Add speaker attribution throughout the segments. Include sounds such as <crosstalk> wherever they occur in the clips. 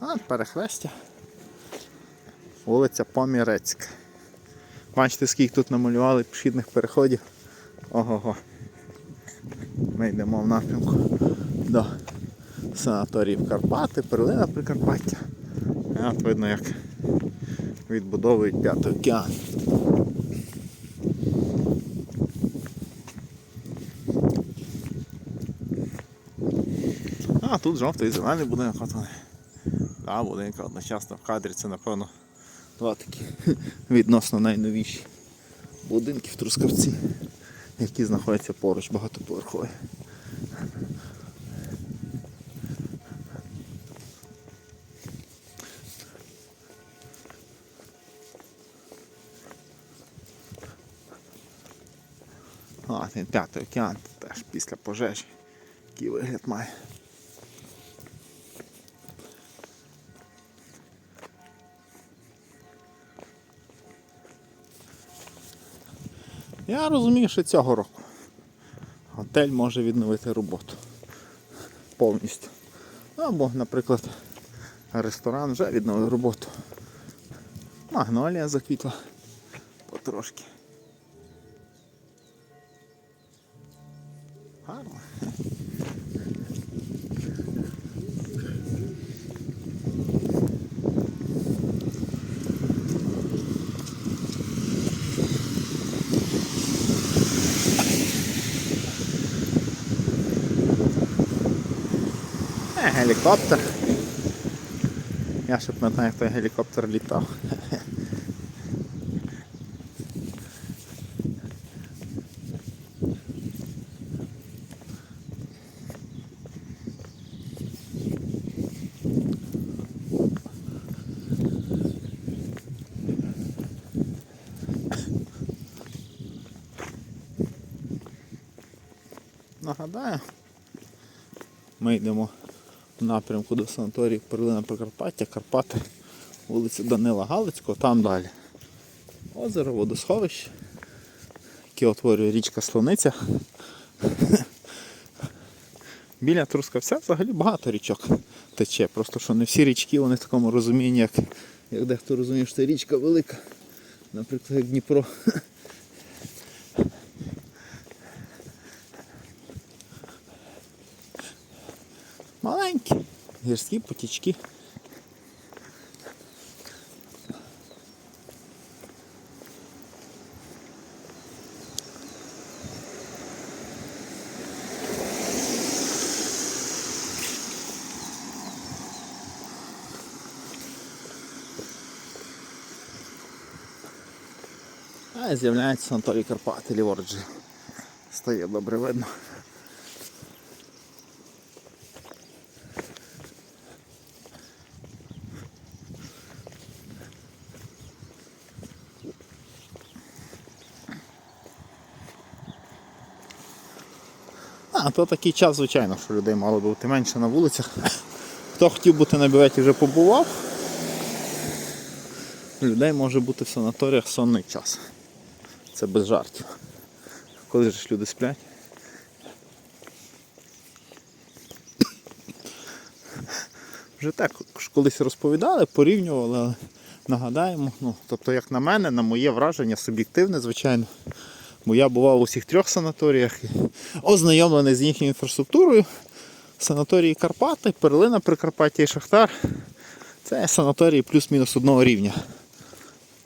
Speaker 1: А, перехрестя. Вулиця Помірецька. Бачите, скільки тут намалювали пішохідних переходів. Ого-го. Ми йдемо в напрямку до санаторіїв Карпати, Перлина Прикарпаття. І от видно, як відбудовують п'ятий океан. А тут жовтий і зелений будинок. От. Два будинки одночасно в кадрі. Це напевно два такі <laughs> відносно найновіші будинки в Трускавці, які знаходяться поруч багатоповерхові. А, п'ятий океан теж після пожежі. Який вигляд має. Я розумію, що цього року готель може відновити роботу повністю. Або, наприклад, ресторан вже відновив роботу. Магнолія заквітла потрошки. Гарно. Гелікоптер. Я ще пам'ятаю, як той гелікоптер літав. Нагадаю, ми йдемо напрямку до санаторію Перлина Прикарпаття, Карпати, вулиця Данила Галицького, там далі. Озеро, водосховище, яке утворює річка Слониця. Біля Трускавця взагалі багато річок тече. Просто що не всі річки вони в такому розумінні, як, як дехто розуміє, що це річка велика. Наприклад, як Дніпро. Гірські потічки. А з'являється Анатолій Карпати, ліворуч. же. Стає добре видно. То такий час, звичайно, що людей мало бути менше на вулицях. Хто хотів бути на бюветі, вже побував. Людей може бути в санаторіях сонний час. Це без жартів. Коли ж люди сплять. Вже так колись розповідали, порівнювали, але нагадаємо. Ну, тобто, як на мене, на моє враження, суб'єктивне, звичайно. Бо я бував у всіх трьох санаторіях ознайомлений з їхньою інфраструктурою. Санаторії Карпати, Перлина Прикарпаття і Шахтар. Це санаторії плюс-мінус одного рівня.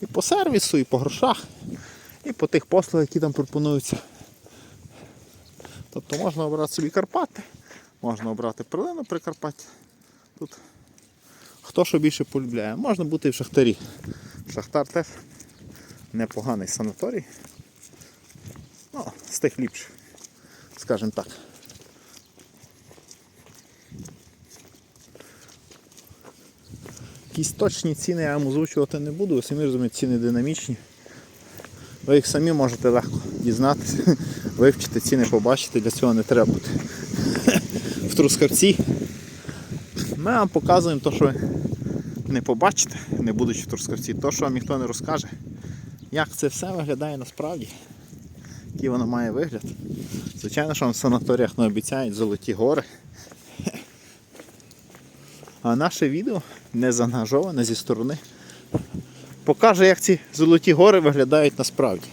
Speaker 1: І по сервісу, і по грошах, і по тих послугах, які там пропонуються. Тобто можна обрати собі Карпати, можна обрати Перлину Прикарпаття. Тут хто що більше полюбляє. Можна бути і в Шахтарі. Шахтар теж непоганий санаторій. Тих ліпших, скажімо так. Якісь точні ціни я вам озвучувати не буду, ви самі розумієте, ціни динамічні. Ви їх самі можете легко дізнатися, <laughs> вивчити ціни, побачити, для цього не треба бути <laughs> в Трускавці. Ми вам показуємо те, що ви не побачите, не будучи в Трускавці, то, що вам ніхто не розкаже, як це все виглядає насправді, який воно має вигляд. Звичайно, що в санаторіях не обіцяють золоті гори. А наше відео не заангажоване зі сторони. Покаже, як ці золоті гори виглядають насправді.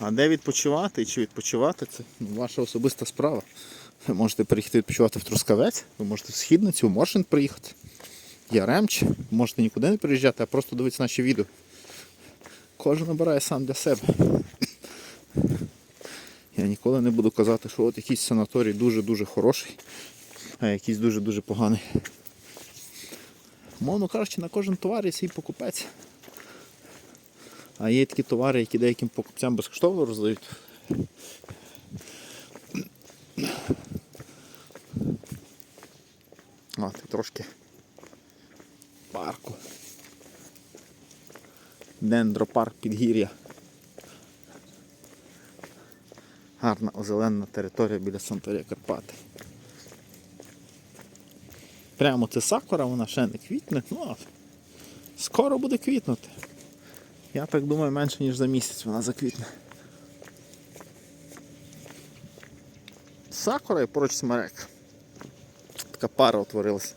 Speaker 1: А де відпочивати і чи відпочивати, це ваша особиста справа. Ви можете приїхати відпочивати в Трускавець, ви можете в Східницю, в Моршин приїхати. Яремч, можете нікуди не приїжджати, а просто дивитися наші відео. Кожен обирає сам для себе. Я ніколи не буду казати, що от якийсь санаторій дуже-дуже хороший, а якийсь дуже-дуже поганий. Мовно кажучи, на кожен товар є свій покупець. А є такі товари, які деяким покупцям безкоштовно роздають. От, і трошки парку. Дендропарк Підгір'я. Гарна озеленена територія біля Санторія Карпати. Прямо це сакура, вона ще не квітне, ну а скоро буде квітнути. Я так думаю, менше ніж за місяць вона заквітне. Сакура і поруч смерек. Така пара утворилася.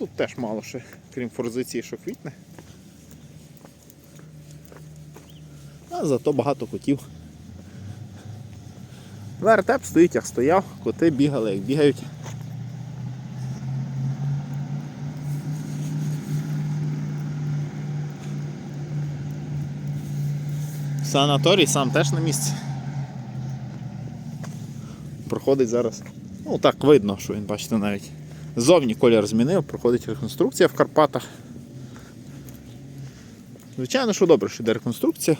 Speaker 1: Тут теж мало ще, крім форзиції, що квітне. А зато багато котів. Вертеп стоїть, як стояв, коти бігали, як бігають. Санаторій сам теж на місці. Проходить зараз. Ну так видно, що він, бачите, навіть зовні колір змінив, проходить реконструкція в Карпатах. Звичайно, що добре, що йде реконструкція.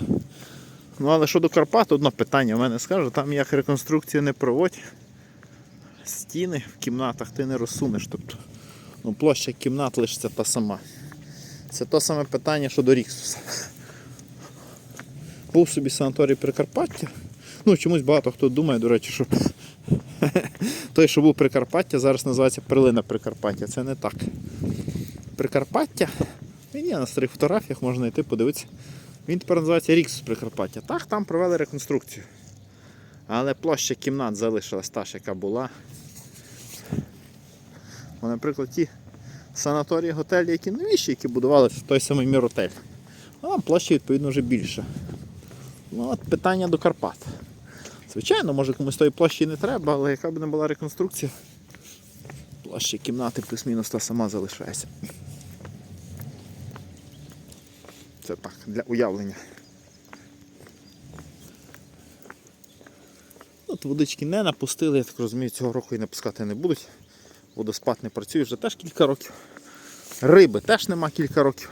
Speaker 1: Ну, але щодо Карпат, одне питання в мене скажу, там як реконструкцію не проводь, стіни в кімнатах ти не розсунеш. Тобто ну, площа кімнат лишиться та сама. Це те саме питання щодо Ріксуса. Був собі санаторій Прикарпаття. Ну, чомусь багато хто думає, до речі, що той, що був Прикарпаття, зараз називається Перлина Прикарпаття. Це не так. Прикарпаття. Він є на старих фотографіях, можна йти, подивитися. Він тепер називається Ріксус Прикарпаття. Так, там провели реконструкцію. Але площа кімнат залишилась та ж, яка була. Бо, наприклад, ті санаторії, готелі, які новіші, які будувалися в той самий міротель. А площа, відповідно, вже більша. Ну, от питання до Карпат. Звичайно, може комусь тої площі не треба, але яка б не була реконструкція, площа кімнати плюс-мінус та сама залишається. Це так, для уявлення. От водички не напустили, я так розумію, цього року і напускати не будуть. Водоспад не працює вже теж кілька років. Риби теж нема кілька років.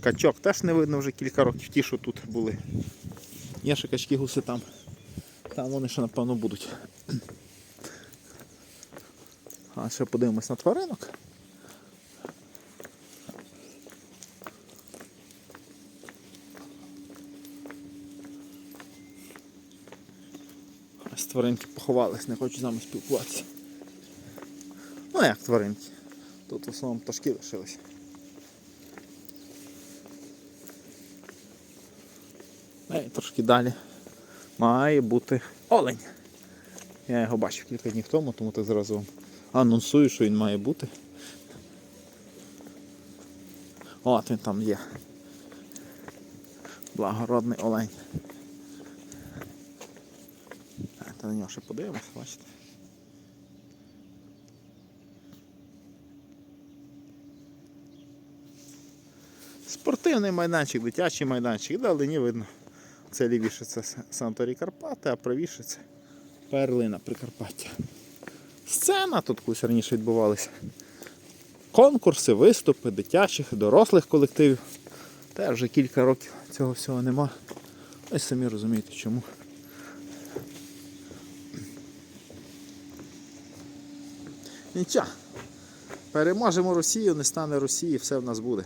Speaker 1: Качок теж не видно вже кілька років, ті, що тут були. Є ще качки гуси там. Там вони ще напевно будуть. А ще подивимось на тваринок. Ось тваринки поховались, не хочуть з нами спілкуватися. Ну як тваринки? Тут в основному пташки лишились. Ну, І трошки далі має бути олень. Я його бачив кілька днів тому, тому так зразу вам анонсую, що він має бути. От він там є. Благородний олень. Та на нього ще подивимось, бачите. Спортивний майданчик, дитячий майданчик, далі видно. Це лівіше це Санторі Карпати, а правіше це перлина Прикарпаття. Сцена тут колись раніше відбувалися. Конкурси, виступи дитячих, дорослих колективів. Та вже кілька років цього всього нема. Ви самі розумієте чому. Нічого. Переможемо Росію, не стане Росії, все в нас буде.